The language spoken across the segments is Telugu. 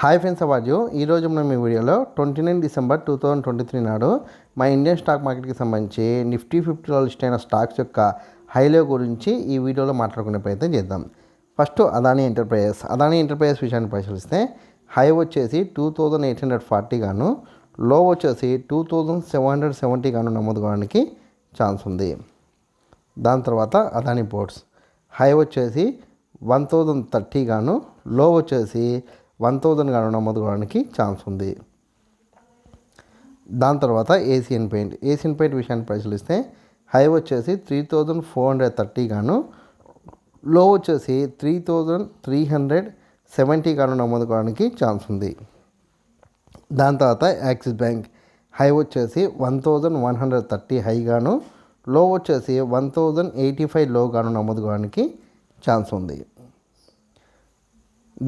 హాయ్ ఫ్రెండ్స్ అవార్డు ఈరోజు మనం ఈ వీడియోలో twenty nine December two thousand twenty three నాడు మా ఇండియన్ స్టాక్ మార్కెట్కి సంబంధించి నిఫ్టీ ఫిఫ్టీలో లిస్ట్ అయిన స్టాక్స్ యొక్క హైలో గురించి ఈ వీడియోలో మాట్లాడుకునే ప్రయత్నం చేద్దాం. First Adani Enterprises Adani Enterprises విషయాన్ని పరిశీలిస్తే హై వచ్చేసి two thousand eight hundred forty గాను లో వచ్చేసి two thousand seven hundred seventy గాను నమోదు కావడానికి ఛాన్స్ ఉంది. దాని తర్వాత అదానీ పోర్ట్స్ హై వచ్చేసి వన్ థౌజండ్ థర్టీ గాను లో వచ్చేసి వన్ థౌజండ్ గాను నమోదు కావడానికి ఛాన్స్ ఉంది. దాని తర్వాత ఏసియన్ పెయింట్. ఏసియన్ పెయింట్ విషయాన్ని పరిశీలిస్తే హై వచ్చేసి three thousand four hundred thirty గాను లో వచ్చేసి three thousand three hundred seventy గాను నమోదు కావడానికి ఛాన్స్ ఉంది. దాని తర్వాత యాక్సిస్ బ్యాంక్. హై వచ్చేసి one thousand one hundred thirty high గాను లో వచ్చేసి వన్ థౌజండ్ ఎయిటీ ఫైవ్లో గాను నమోదు కావడానికి ఛాన్స్ ఉంది.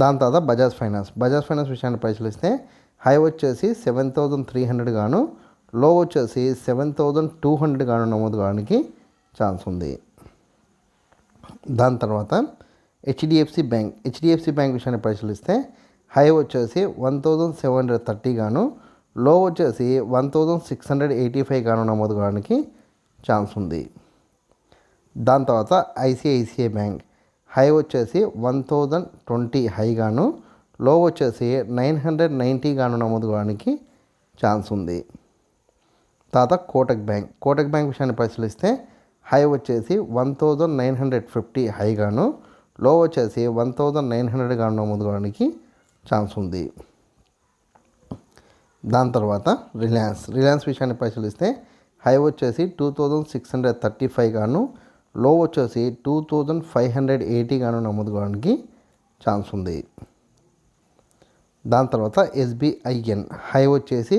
దాని తర్వాత బజాజ్ ఫైనాన్స్. బజాజ్ ఫైనాన్స్ విషయాన్ని పరిశీలిస్తే హై వచ్చేసి సెవెన్ థౌజండ్ త్రీ హండ్రెడ్ గాను లో వచ్చేసి సెవెన్ థౌజండ్ టూ హండ్రెడ్ గాను నమోదు కావడానికి ఛాన్స్ ఉంది. దాని తర్వాత హెచ్డిఎఫ్సి బ్యాంక్. హెచ్డిఎఫ్సి బ్యాంక్ విషయాన్ని పరిశీలిస్తే హై వచ్చేసి one thousand seven hundred thirty గాను లో వచ్చేసి one thousand six hundred eighty five గాను నమోదు కావడానికి ఛాన్స్ ఉంది. దాని తర్వాత ఐసిఐసిఐ బ్యాంక్. హై వచ్చేసి వన్ థౌజండ్ ట్వంటీ హైగాను లో వచ్చేసి నైన్ హండ్రెడ్ నైంటీ గాను నమోదు కావడానికి ఛాన్స్ ఉంది. తర్వాత కోటక్ బ్యాంక్. కోటక్ బ్యాంక్ విషయాన్ని పరిశీలిస్తే హై వచ్చేసి one thousand nine hundred fifty హైగాను లో వచ్చేసి వన్ థౌజండ్ నైన్ హండ్రెడ్ గాను నమోదు కావడానికి ఛాన్స్ ఉంది. దాని తర్వాత రిలయన్స్. రిలయన్స్ విషయాన్ని పరిశీలిస్తే హై వచ్చేసి two thousand six hundred thirty five గాను లో వచ్చేసి two thousand five hundred eighty గాను నమోదు కావడానికి ఛాన్స్ ఉంది. దాని తర్వాత ఎస్బిఐఎన్ హై వచ్చేసి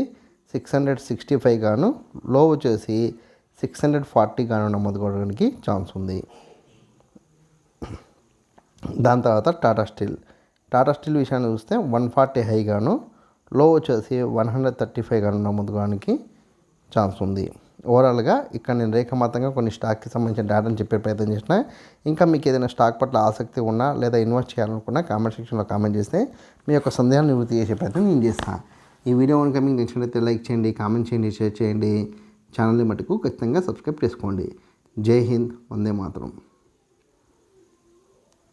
సిక్స్ హండ్రెడ్ సిక్స్టీ ఫైవ్ గాను లో వచ్చేసి సిక్స్ హండ్రెడ్ ఫార్టీ గాను నమోదు కావడానికి ఛాన్స్ ఉంది. దాని తర్వాత టాటా స్టీల్ టాటా స్టీల్ విషయాన్ని చూస్తే వన్ ఫార్టీ హై గాను లో వచ్చేసి వన్ హండ్రెడ్ థర్టీ ఫైవ్ గాను నమోదు కావడానికి ఛాన్స్ ఉంది. ఓవరాల్గా ఇక్కడ నేను రేఖమాతంగా కొన్ని స్టాక్కి సంబంధించిన డేటాను చెప్పే ప్రయత్నం చేసిన ఇంకా మీకు ఏదైనా స్టాక్ పట్ల ఆసక్తి ఉన్నా లేదా ఇన్వెస్ట్ చేయాలనుకున్నా కామెంట్ సెక్షన్లో కామెంట్ చేస్తే మీ యొక్క సందేహాలు నివృత్తి చేసే ప్రయత్నం నేను చేస్తాను ఈ వీడియో కనుక మీకు నచ్చినట్లయితే లైక్ చేయండి కామెంట్ చేయండి షేర్ చేయండి. ఛానల్ని మటుకు ఖచ్చితంగా సబ్స్క్రైబ్ చేసుకోండి. జై హింద్ వందే మాత్రం.